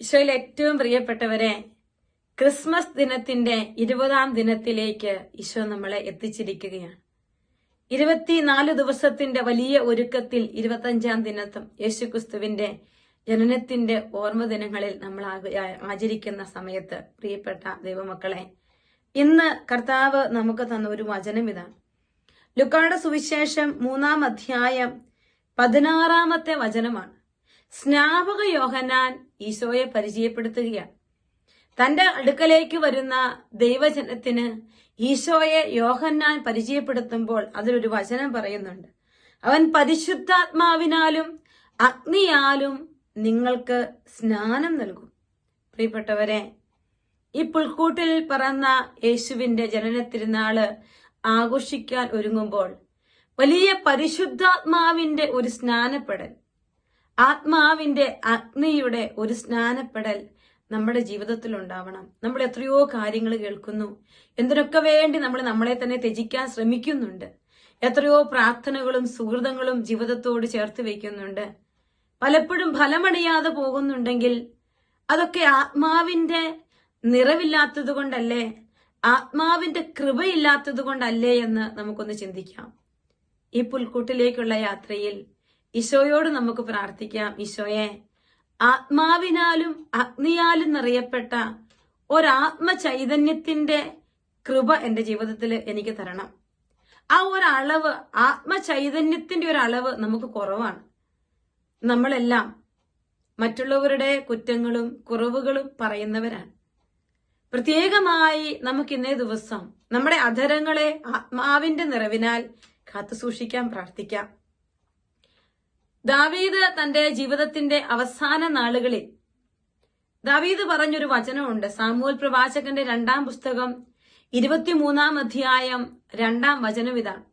ഈശോയിൽ ഏറ്റവും പ്രിയപ്പെട്ടവരെ ക്രിസ്മസ് ദിനത്തിന്റെ ഇരുപതാം ദിനത്തിലേക്ക് ഈശോ നമ്മളെ എത്തിച്ചിരിക്കുകയാണ്. ഇരുപത്തിനാല് ദിവസത്തിന്റെ വലിയ ഒരുക്കത്തിൽ ഇരുപത്തഞ്ചാം ദിനത്തും യേശുക്രിസ്തുവിന്റെ ജനനത്തിന്റെ ഓർമ്മ ദിനങ്ങളിൽ നമ്മൾ ആചരിക്കുന്ന സമയത്ത് പ്രിയപ്പെട്ട ദൈവമക്കളെ ഇന്ന് കർത്താവ് നമുക്ക് തന്ന ഒരു വചനം ഇതാണ്. ലുക്കാട സുവിശേഷം മൂന്നാം അധ്യായം പതിനാറാമത്തെ വചനമാണ്. സ്നാപക യോഹനാൻ ഈശോയെ പരിചയപ്പെടുത്തുകയാണ്. തന്റെ അടുക്കലേക്ക് വരുന്ന ദൈവജനത്തിന് ഈശോയെ യോഹന്നാൻ പരിചയപ്പെടുത്തുമ്പോൾ അതിലൊരു വചനം പറയുന്നുണ്ട്. അവൻ പരിശുദ്ധാത്മാവിനാലും അഗ്നിയാലും നിങ്ങൾക്ക് സ്നാനം നൽകും. പ്രിയപ്പെട്ടവരെ ഈ പുൽക്കൂട്ടിൽ പറന്ന യേശുവിന്റെ ജനന തിരുനാൾ ആഘോഷിക്കാൻ ഒരുങ്ങുമ്പോൾ വലിയ പരിശുദ്ധാത്മാവിന്റെ ഒരു സ്നാനപ്പെടൽ ആത്മാവിന്റെ അഗ്നിയുടെ ഒരു സ്നാനപ്പെടൽ നമ്മുടെ ജീവിതത്തിൽ ഉണ്ടാവണം. നമ്മൾ എത്രയോ കാര്യങ്ങൾ കേൾക്കുന്നു. എന്തിനൊക്കെ വേണ്ടി നമ്മൾ നമ്മളെ തന്നെ ത്യജിക്കാൻ ശ്രമിക്കുന്നുണ്ട്. എത്രയോ പ്രാർത്ഥനകളും സുഹൃതങ്ങളും ജീവിതത്തോട് ചേർത്ത് വയ്ക്കുന്നുണ്ട്. പലപ്പോഴും ഫലമണിയാതെ പോകുന്നുണ്ടെങ്കിൽ അതൊക്കെ ആത്മാവിന്റെ നിറവില്ലാത്തത് കൊണ്ടല്ലേ? ആത്മാവിന്റെ കൃപയില്ലാത്തത് കൊണ്ടല്ലേ എന്ന് നമുക്കൊന്ന് ചിന്തിക്കാം. ഈ പുൽക്കൂട്ടിലേക്കുള്ള യാത്രയിൽ ഈശോയോട് നമുക്ക് പ്രാർത്ഥിക്കാം. ഈശോയെ ആത്മാവിനാലും അഗ്നിയാലും നിറയപ്പെട്ട ഒരാത്മ ചൈതന്യത്തിന്റെ കൃപ എന്റെ ജീവിതത്തിൽ എനിക്ക് തരണം. ആ ഒരളവ് ആത്മ ചൈതന്യത്തിന്റെ ഒരു അളവ് നമുക്ക് കുറവാണ്. നമ്മളെല്ലാം മറ്റുള്ളവരുടെ കുറ്റങ്ങളും കുറവുകളും പറയുന്നവരാണ്. പ്രത്യേകമായി നമുക്ക് ഇന്നേ ദിവസം നമ്മുടെ അധരങ്ങളെ ആത്മാവിന്റെ നിറവിനാൽ കാത്തുസൂക്ഷിക്കാൻ പ്രാർത്ഥിക്കാം. ദാവീദ് തന്റെ ജീവിതത്തിന്റെ അവസാന നാളുകളിൽ ദാവീദ് പറഞ്ഞൊരു വചനമുണ്ട്. സാമൂൽ പ്രവാചകന്റെ രണ്ടാം പുസ്തകം ഇരുപത്തിമൂന്നാം അധ്യായം രണ്ടാം വചനം ഇതാണ്.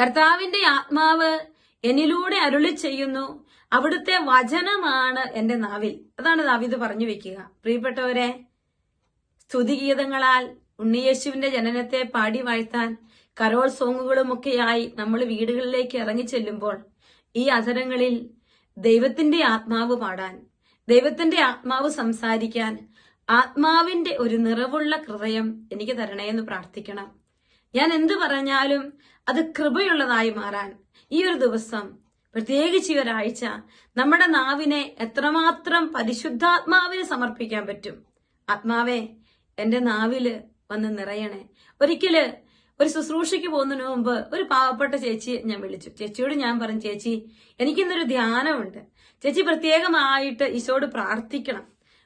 കർത്താവിന്റെ ആത്മാവ് എന്നിലൂടെ അരുളി ചെയ്യുന്നു. അവിടുത്തെ വചനമാണ് എന്റെ നാവിൽ. അതാണ് ദാവീദ് പറഞ്ഞു വെക്കുക. പ്രിയപ്പെട്ടവരെ സ്തുതിഗീതങ്ങളാൽ ഉണ്ണിയേശുവിന്റെ ജനനത്തെ പാടി വാഴ്ത്താൻ കരോൾ സോങ്ങുകളുമൊക്കെയായി നമ്മൾ വീടുകളിലേക്ക് ഇറങ്ങി ചെല്ലുമ്പോൾ ഈ അധരങ്ങളിൽ ദൈവത്തിന്റെ ആത്മാവ് പാടാൻ ദൈവത്തിന്റെ ആത്മാവ് സംസാരിക്കാൻ ആത്മാവിന്റെ ഒരു നിറവുള്ള ഹൃദയം എനിക്ക് തരണേ എന്ന് പ്രാർത്ഥിക്കണം. ഞാൻ എന്ത് പറഞ്ഞാലും അത് കൃപയുള്ളതായി മാറാൻ ഈ ഒരു ദിവസം പ്രത്യേകിച്ച് ഈ ഒരാഴ്ച നമ്മുടെ നാവിനെ എത്രമാത്രം പരിശുദ്ധാത്മാവിന് സമർപ്പിക്കാൻ പറ്റും. ആത്മാവേ എന്റെ നാവിൽ വന്ന് നിറയണേ. ഒരിക്കൽ ഒരു ശുശ്രൂഷയ്ക്ക് പോകുന്നതിന് മുമ്പ് ഒരു പാവപ്പെട്ട ചേച്ചിയെ ഞാൻ വിളിച്ചു. ചേച്ചിയോട് ഞാൻ പറഞ്ഞു ചേച്ചി എനിക്കിന്നൊരു ധ്യാനമുണ്ട്. ചേച്ചി പ്രത്യേകമായിട്ട് ഈശോട് പ്രാർത്ഥിക്കണം.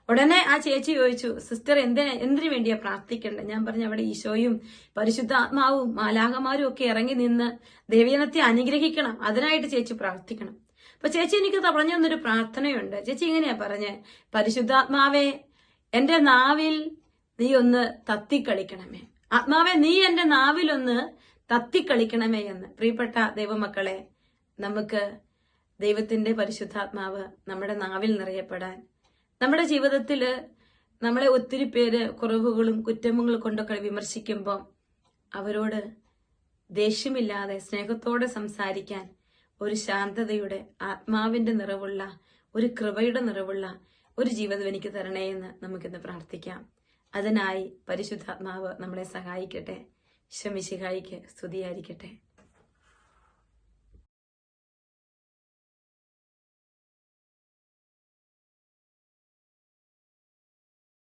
ഉടനെ ആ ചേച്ചി ചോദിച്ചു സിസ്റ്റർ എന്തിനാ എന്തിനു വേണ്ടിയാ പ്രാർത്ഥിക്കേണ്ടത്? ഞാൻ പറഞ്ഞു അവിടെ ഈശോയും പരിശുദ്ധാത്മാവും മാലാകമാരും ഒക്കെ ഇറങ്ങി നിന്ന് ദേവീനത്തെ അനുഗ്രഹിക്കണം. അതിനായിട്ട് ചേച്ചി പ്രാർത്ഥിക്കണം. അപ്പൊ ചേച്ചി എനിക്ക് പറഞ്ഞു തന്നൊരു പ്രാർത്ഥനയുണ്ട്. ചേച്ചി ഇങ്ങനെയാ പറഞ്ഞേ പരിശുദ്ധാത്മാവേ എന്റെ നാവിൽ നീ ഒന്ന് തത്തിക്കളിക്കണമേ. ആത്മാവെ നീ എന്റെ നാവിലൊന്ന് തത്തിക്കളിക്കണമേ എന്ന്. പ്രിയപ്പെട്ട ദൈവമക്കളെ നമുക്ക് ദൈവത്തിന്റെ പരിശുദ്ധാത്മാവ് നമ്മുടെ നാവിൽ നിറയപ്പെടാൻ നമ്മുടെ ജീവിതത്തിൽ നമ്മളെ ഒത്തിരി പേര് കുറവുകളും കുറ്റങ്ങളും കൊണ്ടൊക്കെ വിമർശിക്കുമ്പോൾ അവരോട് ദേഷ്യമില്ലാതെ സ്നേഹത്തോടെ സംസാരിക്കാൻ ഒരു ശാന്തതയുടെ ആത്മാവിന്റെ നിറവുള്ള ഒരു കൃപയുടെ നിറവുള്ള ഒരു ജീവിതം എനിക്ക് തരണേ എന്ന് നമുക്കിന്ന് പ്രാർത്ഥിക്കാം. അതിനായി പരിശുദ്ധാത്മാവ് നമ്മളെ സഹായിക്കട്ടെ. ശമിശിഹായിക്ക് സ്തുതിയായിരിക്കട്ടെ.